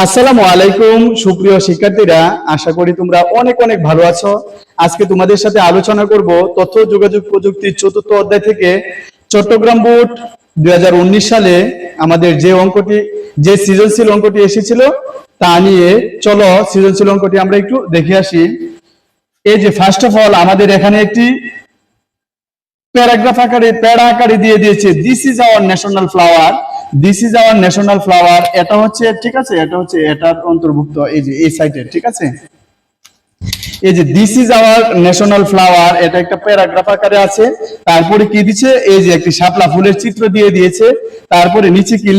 আসসালামু আলাইকুম, সুপ্রিয় শিক্ষার্থীরা। আশা করি তোমরা অনেক অনেক ভালো আছো। আজকে তোমাদের সাথে আলোচনা করব তথ্য, যোগাযোগ প্রযুক্তির চতুর্থ অধ্যায় থেকে চট্টগ্রাম বোর্ড দুই হাজার উনিশ সালে আমাদের যে অঙ্কটি, যে সৃজনশীল অঙ্কটি এসেছিল তা নিয়ে। চলো সৃজনশীল অঙ্কটি আমরা একটু দেখে আসি। এই যে ফার্স্ট অফ অল আমাদের এখানে একটি প্যারাগ্রাফ আকারে, প্যারা আকারে দিয়ে দিয়েছে this is our national flower this is our national flower এটা হচ্ছে, ঠিক আছে? এটা হচ্ছে এটার অন্তর্ভুক্ত, এই যে, এই সাইটের ঠিক আছে? এই যে this is our national flower এটা একটা প্যারাগ্রাফ আকারে আছে। তারপরে কি দিচ্ছে? এই যে একটি শাপলা ফুলের চিত্র দিয়ে দিয়েছে। তারপরে নিচে কি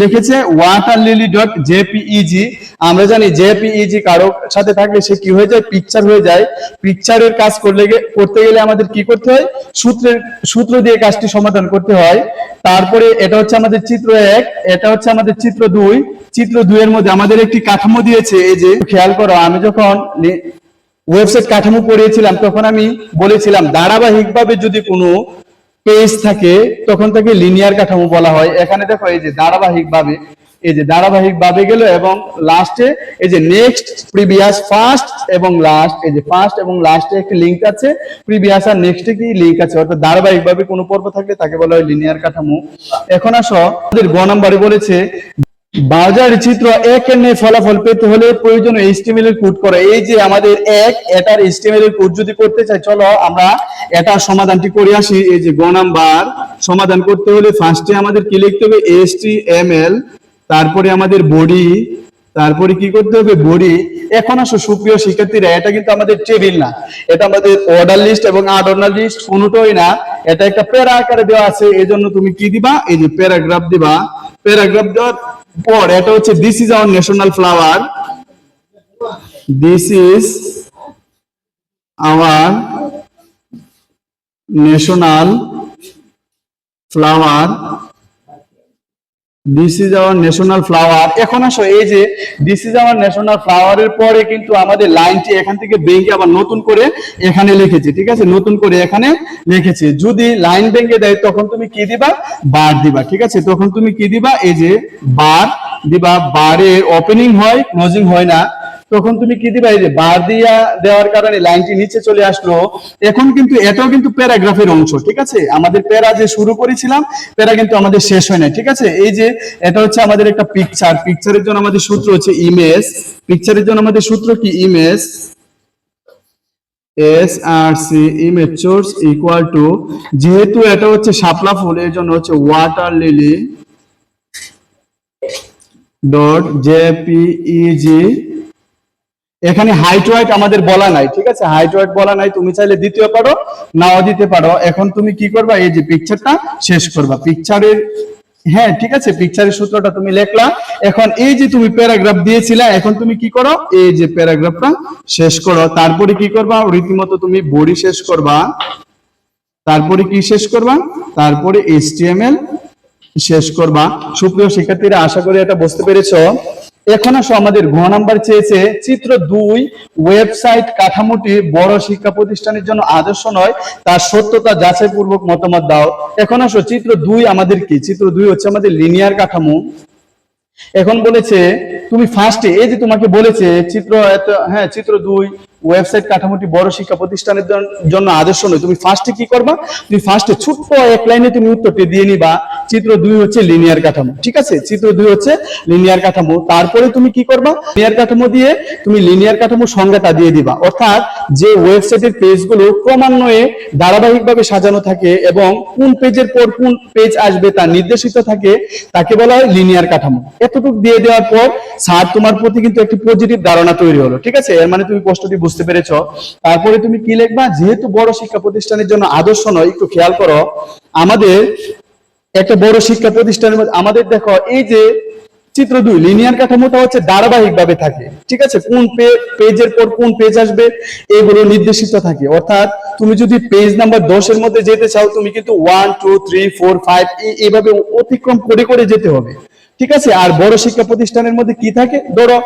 লিখেছে ওয়াটার লিলি ডট জেপিইজি আমরা জানি জেপিইজি কারও সাথে থাকলে সে কি হয়ে যায়? পিকচার হয়ে যায়। পিকচারের কাজ করলে করতে গেলে আমাদের কি করতে হয়? সূত্রের সূত্র দিয়ে কাজটি সমাধান করতে হয়। তারপরে এটা হচ্ছে আমাদের চিত্র এক, এটা হচ্ছে আমাদের চিত্র দুই। চিত্র দুই এর মধ্যে আমাদের একটি কাঠামো দিয়েছে। এই যে, খেয়াল করো, আমি যখন ওয়েবসাইট কাঠামো পড়িয়েছিলাম, তখন আমি বলেছিলাম, ধারাবাহিকভাবে যদি কোনো পেজ থাকে, তখন তাকে লিনিয়ার কাঠামো বলা হয়। এখানে দেখো, এই যে ধারাবাহিকভাবে, এই যে ধারাবাহিকভাবে গেল এবং লাস্টে এই যে নেক্সট প্রিভিয়াস ফার্স্ট এবং লাস্ট এই যে ফার্স্ট এবং লাস্টে একটি লিংক আছে প্রিভিয়াস আর নেক্সটে কি লিংক আছে? অর্থাৎ ধারাবাহিকভাবে কোনো পর্ব থাকলে তাকে বলা হয় লিনিয়ার কাঠামো। এখন আসো, আমাদের গ নম্বরে বলেছে বাজার চিত্র এক এর ন্যায় ফলাফল পেতে হলে প্রয়োজন এইচটিএমএল এর কোড করা। এই যে আমাদের এক, এটার এইচটিএমএল এর কোড যদি করতে চাই, চলো আমরা এটার সমাধানটি করে আসি। এই যে গ নাম্বার, সমাধান করতে হলে ফার্স্টে আমাদের কি লিখতে হবে? এইচটিএমএল তারপরে আমাদের বডি তারপরে কি করতে হবে? বডি এখন আসো, সুপ্রিয় শিক্ষার্থীরা, এটা কিন্তু আমাদের টেবিল না। এটা আমাদের অর্ডার লিস্ট এবং আনঅর্ডার লিস্ট কোনোটাই না। এটা একটা প্যারা আকারে দেওয়া আছে এই জন্য তুমি কি দিবা? এই যে প্যারাগ্রাফ দিবা। প্যারাগ্রাফ দেওয়ার পর এটা হচ্ছে this is our national flower this is our national flower this is our national flower এখন আসো, এই যে দিস ইজ আওয়ার ন্যাশনাল ফ্লাওয়ারের পরে কিন্তু আমাদের লাইনটি এখান থেকে ব্যাংকে আবার নতুন করে এখানে লিখেছি, ঠিক আছে? নতুন করে এখানে লিখেছি। যদি লাইন ব্যাংকে দেয়, তখন তুমি কি দিবা? বার দিবা, ঠিক আছে? তখন তুমি কি দিবা? এই যে বার দিবা। বারের ওপেনিং হয় ক্লোজিং হয় না। তখন তুমি কি দিবা? এই যে বার দিয়া দেওয়ার কারণে লাইনটি নিচে চলে আসলো। এখন কিন্তু এটাও কিন্তু প্যারাগ্রাফের অংশ, ঠিক আছে? আমাদের প্যারা যে শুরু করেছিলাম, প্যারা কিন্তু আমাদের শেষ হয় না ঠিক আছে? এই যে এটা হচ্ছে আমাদের একটা পিকচার পিকচারের জন্য আমাদের সূত্র হচ্ছে ইমেজ পিকচারের জন্য আমাদের সূত্র কি? Image S R C image source equal to যেহেতু এটা হচ্ছে শাপলা ফুল, এর জন্য হচ্ছে ওয়াটার লিলি ডট জেপিইজি এখানে হাইট ওয়াইট আমাদের বলা নাই, ঠিক আছে? হাইট ওয়াইট বলা নাই, তুমি চাইলে দিতেও পারো, নাও দিতে পারো। এখন তুমি কি করবা? এই যে পিকচারটা শেষ করবা। পিকচারের হ্যাঁ ঠিক আছে পিকচারের সূত্রটা তুমি লেখলা। এখন এই যে তুমি প্যারাগ্রাফ দিয়েছিলে, এখন তুমি কি করো? এই যে প্যারাগ্রাফটা শেষ করো। তারপরে কি করবা? রীতিমতো তুমি বডি শেষ করবা। তারপরে কি শেষ করবা? তারপরে এইচটিএমএল শেষ করবা। সুপ্রিয় শিক্ষার্থীরা, আশা করি এটা বুঝতে পেরেছ। এখন আসো, আমাদের ঘ নাম্বার চেয়েছে চিত্র দুই ওয়েবসাইট কাঠামোটি বড় শিক্ষা প্রতিষ্ঠানের জন্য আদর্শ নয় তার সত্যতা যাচাই পূর্বক মতামত দাও। এখন আসো, চিত্র দুই আমাদের কি? চিত্র দুই হচ্ছে আমাদের লিনিয়ার কাঠামো। এখন বলেছে, তুমি ফার্স্টে এই যে তোমাকে বলেছে, চিত্র হ্যাঁ চিত্র দুই ওয়েবসাইট কাঠামোটি বড় শিক্ষা প্রতিষ্ঠানের জন্য আদর্শ নয়। তুমি ফার্স্টে কি করবা? তুমি ফার্স্টে ছোট্ট এক লাইনে তুমি উত্তরটি দিয়ে নিবা। চিত্র দুই হচ্ছে লিনিয়ার কাঠামো, ঠিক আছে? চিত্র দুই হচ্ছে লিনিয়ার কাঠামো। তারপরে তুমি কি করবা? লিনিয়ার কাঠামো দিয়ে তুমি লিনিয়ার কাঠামো সংজ্ঞাটা দিয়ে দিবা। অর্থাৎ যে ওয়েবসাইটের পেজগুলো ক্রমান্বয়ে ধারাবাহিকভাবে সাজানো থাকে এবং কোন পেজের পর কোন পেজ আসবে তা নির্দেশিত থাকে, তাকে বলা হয় লিনিয়ার কাঠামো। এতটুকু দিয়ে দেওয়ার পর স্যার, তোমার প্রতি কিন্তু একটি পজিটিভ ধারণা তৈরি হলো, ঠিক আছে? এর মানে তুমি কষ্টটি বুঝতে পেরেছ। তারপরে তুমি কি লিখবা? যেহেতু বড় শিক্ষা প্রতিষ্ঠানের জন্য আদর্শ নয়, একটু খেয়াল করো। আমাদের একটা বড় শিক্ষা প্রতিষ্ঠানের মধ্যে, আমাদের দেখো, এই যে চিত্র দুই লিনিয়ার কাঠামোটা হচ্ছে ধারাবাহিক ভাবে থাকে, ঠিক আছে? কোন পেজের পর কোন পেজ আসবে, এগুলো নির্দেশিত থাকে। অর্থাৎ তুমি যদি পেজ নাম্বার দশের মধ্যে যেতে চাও, তুমি কিন্তু one two three four five এইভাবে অতিক্রম করে করে যেতে হবে। ঠিক আছে? আর বড় শিক্ষা প্রতিষ্ঠানের মধ্যে কি থাকে? ধরো,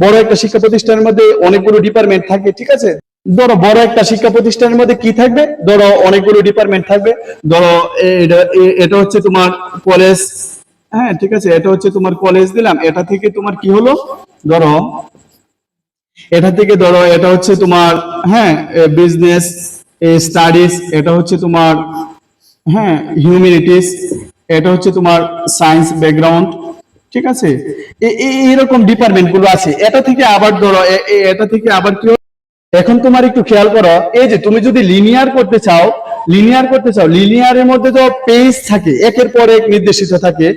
বড় একটা শিক্ষা প্রতিষ্ঠানের মধ্যে অনেকগুলো ডিপার্টমেন্ট থাকে, ঠিক আছে? ধরো, বড় একটা শিক্ষা প্রতিষ্ঠানের মধ্যে কি থাকবে? ধরো, অনেকগুলো ডিপার্টমেন্ট থাকবে। ধরো এটা- হচ্ছে তোমার কলেজ হ্যাঁ ঠিক আছে? এটা হচ্ছে তোমার কলেজ দিলাম। এটা থেকে তোমার কি হলো? ধরো, এটা থেকে ধরো, এটা হচ্ছে তোমার হ্যাঁ বিজনেস স্টাডিজ এটা হচ্ছে তোমার হ্যাঁ হিউম্যানিটিস এটা হচ্ছে তোমার সায়েন্স ব্যাকগ্রাউন্ড ঠিক আছে এরকম ডিপার্টমেন্টগুলো আছে এটা থেকে আবার ধরো এটা থেকে আবার কি? এখন তোমার একটু খেয়াল করো, এই যে তুমি যদি লিনিয়ার করতে চাও লিনিয়ার করতে চাও লিনিয়ারের মধ্যে তো পেজ থাকে, একের পর এক নির্দেশিত থাকে।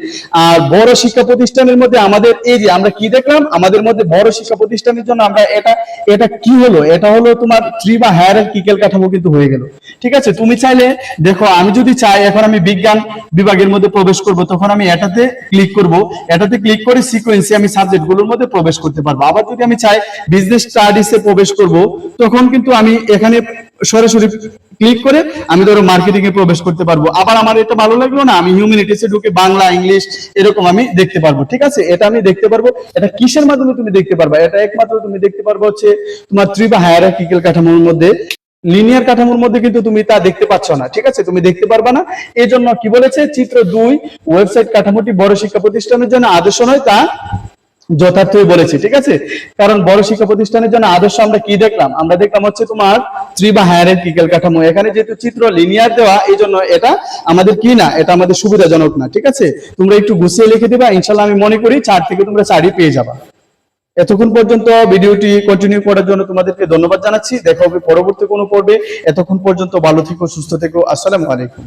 আর বড় শিক্ষা প্রতিষ্ঠানের মধ্যে আমাদের এই যে আমরা কি দেখলাম, আমাদের মধ্যে বড় শিক্ষা প্রতিষ্ঠানের জন্য আমরা এটা এটা কি হলো? এটা হলো তোমার থ্রি বা হায়ার কিকেল কাঠামো কিন্তু হয়ে গেল। ঠিক আছে? তুমি চাইলে, দেখো, আমি যদি চাই, এখন আমি বিজ্ঞান বিভাগের মধ্যে প্রবেশ করব, তখন আমি এটাতে ক্লিক করব। এটাতে ক্লিক করে সিকোয়েন্সে আমি সাবজেক্টগুলোর মধ্যে প্রবেশ করতে পারব। আবার যদি আমি চাই বিজনেস স্টাডিজে প্রবেশ করব তখন কিন্তু আমি এখানে সরাসরি ক্লিক করে আমি ধরো মার্কেটিং এ প্রবেশ করতে পারব। আবার আমার এটা ভালো লাগল না, আমি হিউম্যানিটিস এ ঢুকে বাংলা ইংলিশ এরকম আমি দেখতে পারব, ঠিক আছে? এটা আমি দেখতে পারব। এটা কিসের মাধ্যমে তুমি দেখতে পারবা? এটা একমাত্র তুমি দেখতে পারব হচ্ছে তোমার থ্রি বা হায়ারার্কিক্যাল কাঠামোর মধ্যে। লিনিয়ার কাঠামোর মধ্যে কিন্তু তুমি তা দেখতে পাচ্ছ না, ঠিক আছে? তুমি দেখতে পারবা না। এই জন্য কি বলেছে? চিত্র দুই ওয়েবসাইট কাঠামোটি বড় শিক্ষা প্রতিষ্ঠানের জন্য আদর্শ নয়, তা যথার্থই বলেছি, ঠিক আছে? কারণ বড় শিক্ষা প্রতিষ্ঠানের জন্য আদর্শ আমরা কি দেখলাম? আমরা দেখলাম হচ্ছে তোমার থ্রি বা হায়ারের কিকেল কাঠামো। এখানে যেহেতু চিত্র লিনিয়ার দেওয়া এই জন্য এটা আমাদের কি না, এটা আমাদের সুবিধাজনক না, ঠিক আছে? তোমরা একটু গুছিয়ে লিখে দিবা ইনশাল্লাহ আমি মনে করি চার থেকে তোমরা চারই পেয়ে যাবা। এতক্ষণ পর্যন্ত ভিডিওটি কন্টিনিউ করার জন্য তোমাদেরকে ধন্যবাদ জানাচ্ছি। দেখা হবে পরবর্তী কোনো পর্বে। এতক্ষণ পর্যন্ত ভালো থেকো, সুস্থ থেকো। আসসালামু আলাইকুম।